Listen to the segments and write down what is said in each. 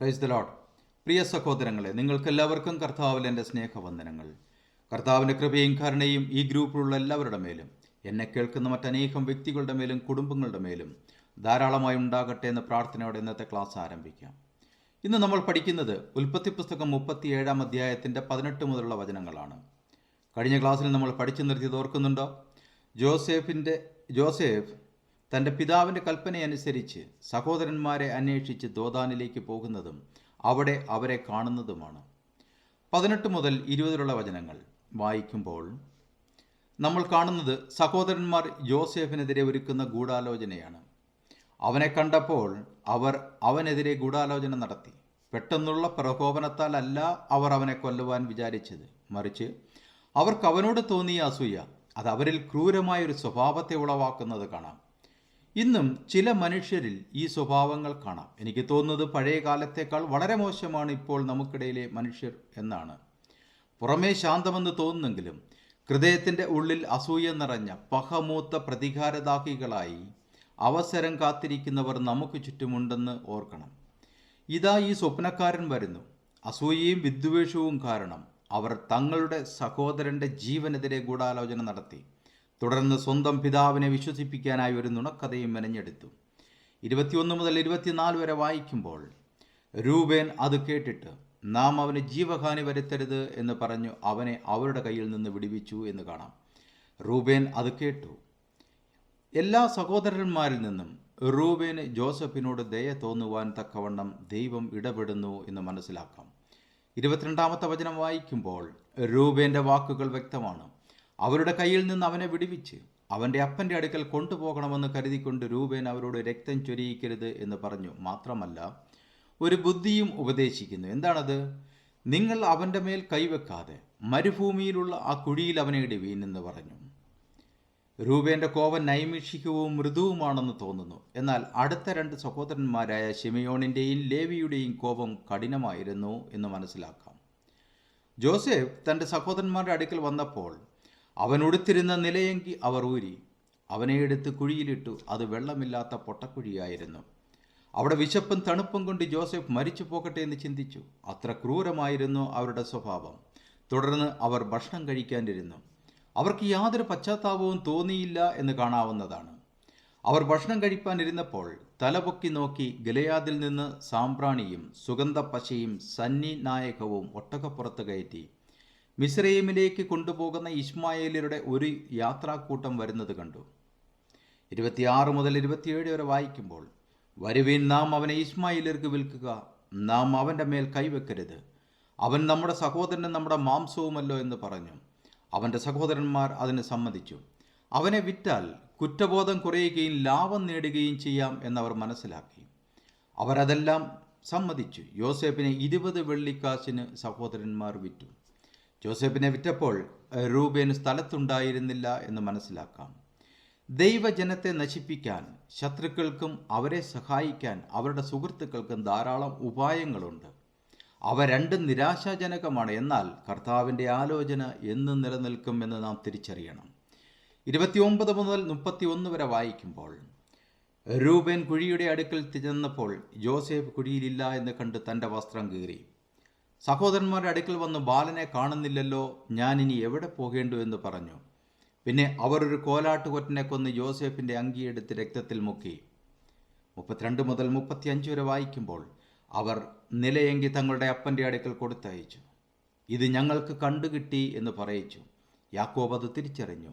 Praise the load പ്രിയ സഹോദരങ്ങളെ നിങ്ങൾക്കെല്ലാവർക്കും കർത്താവിൽ എന്റെ സ്നേഹവന്ദനങ്ങൾ. കർത്താവിന്റെ കൃപയും കരുണയും ഈ ഗ്രൂപ്പിലുള്ള എല്ലാവരുടെ മേലും എന്നെ കേൾക്കുന്ന മറ്റനേകം വ്യക്തികളുടെ മേലും കുടുംബങ്ങളുടെ മേലും ധാരാളമായി ഉണ്ടാകട്ടെ എന്ന പ്രാർത്ഥനയോടെ ഇന്നത്തെ ക്ലാസ് ആരംഭിക്കാം. ഇന്ന് നമ്മൾ പഠിക്കുന്നത് ഉൽപ്പത്തി പുസ്തകം മുപ്പത്തിയേഴാം അധ്യായത്തിന്റെ പതിനെട്ട് മുതലുള്ള വചനങ്ങളാണ്. കഴിഞ്ഞ ക്ലാസ്സിൽ നമ്മൾ പഠിച്ചു നിർത്തിയത് ഓർക്കുന്നുണ്ടോ? ജോസേഫിന്റെ ജോസേഫ് തന്റെ പിതാവിന്റെ കൽപ്പനയനുസരിച്ച് സഹോദരന്മാരെ അന്വേഷിച്ച് ദോദാനിലേക്ക് പോകുന്നതും അവിടെ അവരെ കാണുന്നതുമാണ്. പതിനെട്ട് മുതൽ ഇരുപതിലുള്ള വചനങ്ങൾ വായിക്കുമ്പോൾ നമ്മൾ കാണുന്നത് സഹോദരന്മാർ ജോസഫിനെതിരെ ഒരുക്കുന്ന ഗൂഢാലോചനയാണ്. അവനെ കണ്ടപ്പോൾ അവർ അവനെതിരെ ഗൂഢാലോചന നടത്തി. പെട്ടെന്നുള്ള പ്രകോപനത്താൽ അല്ല അവർ അവനെ കൊല്ലുവാൻ വിചാരിച്ചത്. മറിച്ച് അവർക്ക് അവനോട് തോന്നിയ അസൂയ അത് അവരിൽ ക്രൂരമായ ഒരു സ്വഭാവത്തെ ഉളവാക്കുന്നത് കാണാം. ഇന്നും ചില മനുഷ്യരിൽ ഈ സ്വഭാവങ്ങൾ കാണാം. എനിക്ക് തോന്നുന്നത് പഴയ കാലത്തേക്കാൾ വളരെ മോശമാണ് ഇപ്പോൾ നമുക്കിടയിലെ മനുഷ്യർ എന്നാണ്. പുറമേ ശാന്തമെന്ന് തോന്നുന്നെങ്കിലും ഹൃദയത്തിന്റെ ഉള്ളിൽ അസൂയ നിറഞ്ഞ പഹമൂത്ത പ്രതികാരദാഹികളായി അവസരം കാത്തിരിക്കുന്നവർ നമുക്ക് ചുറ്റുമുണ്ടെന്ന് ഓർക്കണം. ഇതാ ഈ സ്വപ്നക്കാരൻ വരുന്നു. അസൂയയും വിദ്വേഷവും കാരണം അവർ തങ്ങളുടെ സഹോദരന്റെ ജീവനെതിരെ ഗൂഢാലോചന നടത്തി. തുടർന്ന് സ്വന്തം പിതാവിനെ വിശ്വസിപ്പിക്കാനായി ഒരു നുണക്കഥയും മെനഞ്ഞെടുത്തു. ഇരുപത്തിയൊന്ന് മുതൽ ഇരുപത്തിനാല് വരെ വായിക്കുമ്പോൾ രൂപേൻ അത് കേട്ടിട്ട് നാം അവന് ജീവഹാനി വരുത്തരുത് എന്ന് പറഞ്ഞു അവനെ അവരുടെ കയ്യിൽ നിന്ന് വിടിവിച്ചു എന്ന് കാണാം. റൂബേൻ അത് കേട്ടു. എല്ലാ സഹോദരന്മാരിൽ നിന്നും റൂബേന് ജോസഫിനോട് ദയ തോന്നുവാൻ തക്കവണ്ണം ദൈവം ഇടപെടുന്നു എന്ന് മനസ്സിലാക്കാം. ഇരുപത്തിരണ്ടാമത്തെ വചനം വായിക്കുമ്പോൾ റൂബേന്റെ വാക്കുകൾ വ്യക്തമാണ്. അവരുടെ കയ്യിൽ നിന്ന് അവനെ വിടുവിച്ച് അവന്റെ അപ്പന്റെ അടുക്കൽ കൊണ്ടുപോകണമെന്ന് കരുതിക്കൊണ്ട് രൂപേൻ അവരോട് രക്തം ചൊരിയിക്കരുത് എന്ന് പറഞ്ഞു. മാത്രമല്ല ഒരു ബുദ്ധിയും ഉപദേശിക്കുന്നു. എന്താണത്? നിങ്ങൾ അവന്റെ മേൽ കൈവെക്കാതെ മരുഭൂമിയിലുള്ള ആ കുഴിയിൽ അവനെ ഇടുവീൻ എന്ന് പറഞ്ഞു. രൂപേന്റെ കോപം നൈമിഷികവും മൃദുവുമാണെന്ന് തോന്നുന്നു. എന്നാൽ അടുത്ത രണ്ട് സഹോദരന്മാരായ ഷിമയോണിന്റെയും ലേവിയുടെയും കോപം കഠിനമായിരുന്നു എന്ന് മനസ്സിലാക്കാം. ജോസഫ് തന്റെ സഹോദരന്മാരുടെ അടുക്കൽ വന്നപ്പോൾ അവൻ ഉടുത്തിരുന്ന നിലയെങ്കി അവർ ഊരി. അവനെ എടുത്ത് കുഴിയിലിട്ടു. അത് വെള്ളമില്ലാത്ത പൊട്ടക്കുഴിയായിരുന്നു. അവിടെ വിശപ്പും തണുപ്പും കൊണ്ട് ജോസഫ് മരിച്ചു പോകട്ടെ എന്ന് ചിന്തിച്ചു. അത്ര ക്രൂരമായിരുന്നു അവരുടെ സ്വഭാവം. തുടർന്ന് അവർ ഭക്ഷണം കഴിക്കാനിരുന്നു. അവർക്ക് യാതൊരു പശ്ചാത്താപവും തോന്നിയില്ല എന്ന് കാണാവുന്നതാണ്. അവർ ഭക്ഷണം കഴിപ്പാനിരുന്നപ്പോൾ തലപൊക്കി നോക്കി ഗലയാദിൽ നിന്ന് സാമ്പ്രാണിയും സുഗന്ധപ്പശയും സന്നി നായകവും ഒട്ടകപ്പുറത്ത് കയറ്റി. മിസ്രൈമിലേക്ക് കൊണ്ടുപോകുന്ന ഇസ്മായേലിയരുടെ ഒരു യാത്രാക്കൂട്ടം വരുന്നത് കണ്ടു. ഇരുപത്തിയാറ് മുതൽ ഇരുപത്തിയേഴ് വരെ വായിക്കുമ്പോൾ വരുവീൻ നാം അവനെ ഇസ്മായിലർക്ക് വിൽക്കുക. നാം അവന്റെ മേൽ കൈവെക്കരുത്. അവൻ നമ്മുടെ സഹോദരനും നമ്മുടെ മാംസവുമല്ലോ എന്ന് പറഞ്ഞു. അവന്റെ സഹോദരന്മാർ അതിന് സമ്മതിച്ചു. അവനെ വിറ്റാൽ കുറ്റബോധം കുറയുകയും ലാഭം നേടുകയും ചെയ്യാം എന്നവർ മനസ്സിലാക്കി. അവരതെല്ലാം സമ്മതിച്ചു. യോസേഫിനെ ഇരുപത് വെള്ളിക്കാശിന് സഹോദരന്മാർ വിറ്റു. ജോസഫിനെ വിറ്റപ്പോൾ റൂബേൻ സ്ഥലത്തുണ്ടായിരുന്നില്ല എന്ന് മനസ്സിലാക്കാം. ദൈവജനത്തെ നശിപ്പിക്കാൻ ശത്രുക്കൾക്കും അവരെ സഹായിക്കാൻ അവരുടെ സുഹൃത്തുക്കൾക്കും ധാരാളം ഉപായങ്ങളുണ്ട്. അവ രണ്ടും നിരാശാജനകമാണ്. എന്നാൽ കർത്താവിന്റെ ആലോചന എന്നും നിലനിൽക്കും എന്ന് നാം തിരിച്ചറിയണം. ഇരുപത്തിയൊമ്പത് മുതൽ മുപ്പത്തി ഒന്ന് വരെ വായിക്കുമ്പോൾ രൂപൻ കുഴിയുടെ അടുക്കൽ ചെന്നപ്പോൾ ജോസഫ് കുഴിയിലില്ല എന്ന് കണ്ട് തന്റെ വസ്ത്രം കീറി. സഹോദരന്മാരുടെ അടുക്കൽ വന്ന് ബാലനെ കാണുന്നില്ലല്ലോ ഞാൻ ഇനി എവിടെ പോകേണ്ടു എന്ന് പറഞ്ഞു. പിന്നെ അവർ ഒരു കോലാട്ടുകൊറ്റനെ കൊന്ന് ജോസഫിന്റെ അങ്കിയെടുത്ത് രക്തത്തിൽ മുക്കി. മുപ്പത്തിരണ്ട് മുതൽ മുപ്പത്തിയഞ്ച് വരെ വായിക്കുമ്പോൾ അവർ നിലയെങ്കി തങ്ങളുടെ അപ്പന്റെ അടുക്കൽ കൊടുത്തയച്ചു. ഇത് ഞങ്ങൾക്ക് കണ്ടുകിട്ടി എന്ന് പറയിച്ചു. യാക്കോബ് അത് തിരിച്ചറിഞ്ഞു.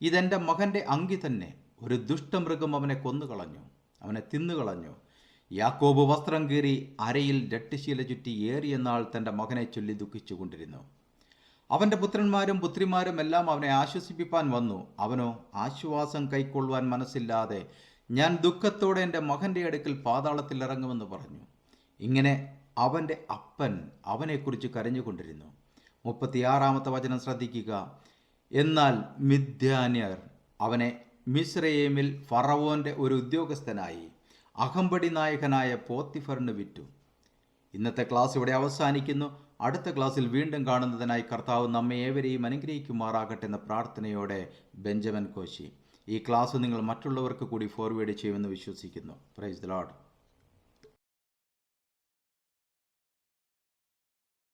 ഇതെന്റെ മകന്റെ അങ്കി തന്നെ ഒരു ദുഷ്ടമൃഗം അവനെ കൊന്നുകളഞ്ഞു. അവനെ തിന്നുകളഞ്ഞു. യാക്കോബ് വസ്ത്രം കീറി അരയിൽ രട്ടിശീല ചുറ്റി ഏറിയ നാൾ തന്റെ മകനെ ചൊല്ലി ദുഃഖിച്ചുകൊണ്ടിരുന്നു അവന്റെ പുത്രന്മാരും പുത്രിമാരും എല്ലാം അവനെ ആശ്വസിപ്പിപ്പാൻ വന്നു. അവനോ ആശ്വാസം കൈക്കൊള്ളുവാൻ മനസ്സില്ലാതെ ഞാൻ ദുഃഖത്തോടെ എന്റെ മകന്റെ അടുക്കൽ പാതാളത്തിൽ ഇറങ്ങുമെന്ന് പറഞ്ഞു. ഇങ്ങനെ അവന്റെ അപ്പൻ അവനെക്കുറിച്ച് കരഞ്ഞുകൊണ്ടിരുന്നു. മുപ്പത്തിയാറാമത്തെ വചനം ശ്രദ്ധിക്കുക. എന്നാൽ മിഥ്യാന്യർ അവനെ മിശ്രയേമിൽ ഫറവോന്റെ ഒരു ഉദ്യോഗസ്ഥനായി. അഹമ്പടി നായകനായ പോത്തിഫറിന് വിറ്റു. ഇന്നത്തെ ക്ലാസ് ഇവിടെ അവസാനിക്കുന്നു. അടുത്ത ക്ലാസ്സിൽ വീണ്ടും കാണുന്നതിനായി കർത്താവ് നമ്മെ ഏവരെയും അനുഗ്രഹിക്കുമാറാകട്ടെ എന്ന പ്രാർത്ഥനയോടെ ബെഞ്ചമിൻ കോശി. ഈ ക്ലാസ് നിങ്ങൾ മറ്റുള്ളവർക്ക് കൂടി ഫോർവേഡ് ചെയ്യുമെന്ന് വിശ്വസിക്കുന്നു. Praise the load